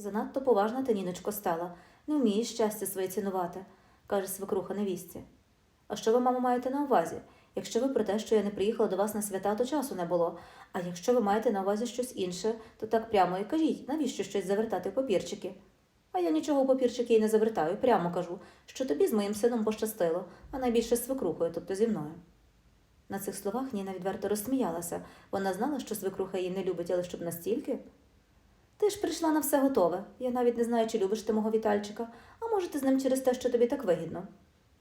Занадто поважна ти, Ніночко, стала. Не вмієш щастя своє цінувати, каже свекруха невістці. А що ви, мамо, маєте на увазі? Якщо ви про те, що я не приїхала до вас на свята, то часу не було. А якщо ви маєте на увазі щось інше, то так прямо і кажіть, навіщо щось завертати в папірчики? А я нічого в папірчики і не завертаю, прямо кажу, що тобі з моїм сином пощастило, а найбільше з свекрухою, тобто зі мною. На цих словах Ніна відверто розсміялася. Вона знала, що свекруха її не любить, але щоб настільки. Ти ж прийшла на все готове. Я навіть не знаю, чи любиш ти мого Вітальчика, а може ти з ним через те, що тобі так вигідно.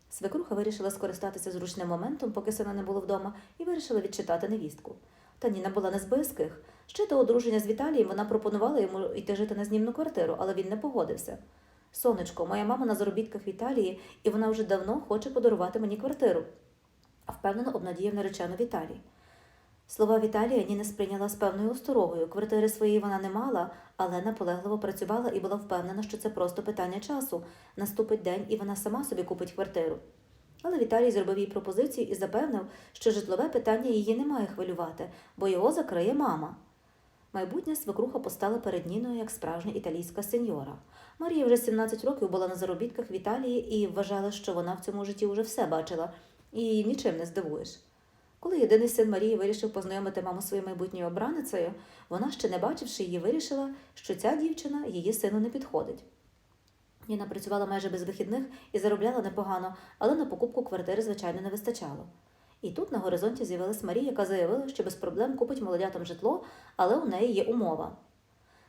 Свекруха вирішила скористатися зручним моментом, поки сина не було вдома, і вирішила відчитати невістку. Та Ніна була не з боязких. Ще до одруження з Віталієм вона пропонувала йому йти жити на знімну квартиру, але він не погодився. Сонечко, моя мама на заробітках в Італії, і вона вже давно хоче подарувати мені квартиру. Впевнено обнадіяв наречену Віталій. Слова Віталія Ніна сприйняла з певною осторогою. Квартири своєї вона не мала, але наполегливо працювала і була впевнена, що це просто питання часу. Наступить день, і вона сама собі купить квартиру. Але Віталій зробив їй пропозицію і запевнив, що житлове питання її не має хвилювати, бо його закриє мама. Майбутня свекруха постала перед Ніною як справжня італійська сеньора. Марія вже 17 років була на заробітках в Італії і вважала, що вона в цьому житті вже все бачила, і нічим не здивуєш. Коли єдиний син Марії вирішив познайомити маму своєю майбутньою обраницею, вона, ще не бачивши її, вирішила, що ця дівчина її сину не підходить. Ніна працювала майже без вихідних і заробляла непогано, але на покупку квартири, звичайно, не вистачало. І тут на горизонті з'явилась Марія, яка заявила, що без проблем купить молодятам житло, але у неї є умова.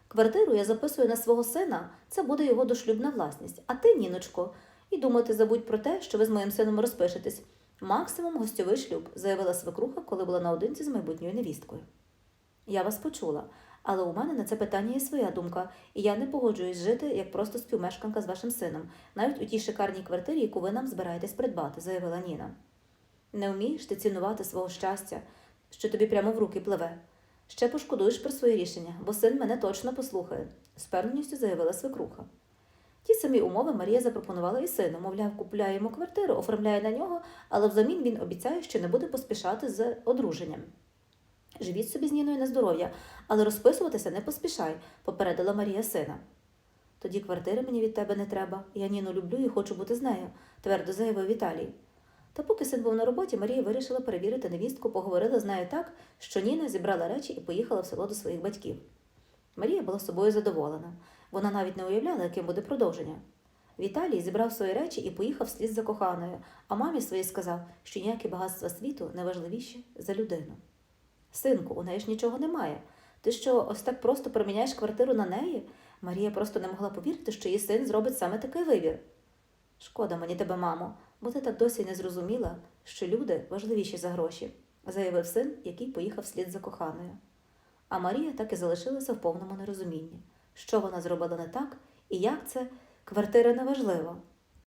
Квартиру я записую на свого сина, це буде його дошлюбна власність. А ти, Ніночко, і думати забудь про те, що ви з моїм сином розпишетесь. Максимум гостьовий шлюб, заявила свекруха, коли була наодинці з майбутньою невісткою. Я вас почула, але у мене на це питання є своя думка, і я не погоджуюсь жити як просто співмешканка з вашим сином, навіть у тій шикарній квартирі, яку ви нам збираєтесь придбати, заявила Ніна. Не вмієш ти цінувати свого щастя, що тобі прямо в руки пливе. Ще пошкодуєш про своє рішення, бо син мене точно послухає, з певненістю заявила свекруха. Ті самі умови Марія запропонувала і сину, мовляв, купляє йому квартиру, оформляє на нього, але взамін він обіцяє, що не буде поспішати з одруженням. Живіть собі з Ніною на здоров'я, але розписуватися не поспішай, попередила Марія сина. Тоді квартири мені від тебе не треба. Я Ніну люблю і хочу бути з нею, твердо заявив Віталій. Та поки син був на роботі, Марія вирішила перевірити невістку, поговорила з нею так, що Ніна зібрала речі і поїхала в село до своїх батьків. Марія була собою задоволена. Вона навіть не уявляла, яким буде продовження. Віталій зібрав свої речі і поїхав вслід за коханою, а мамі своїй сказав, що ніякі багатства світу не важливіші за людину. Синку, у неї ж нічого немає. Ти що, ось так просто проміняєш квартиру на неї? Марія просто не могла повірити, що її син зробить саме такий вибір. Шкода мені тебе, мамо, бо ти так досі не зрозуміла, що люди важливіші за гроші, заявив син, який поїхав слід за коханою. А Марія так і залишилася в повному нерозумінні, що вона зробила не так і як це квартира неважлива.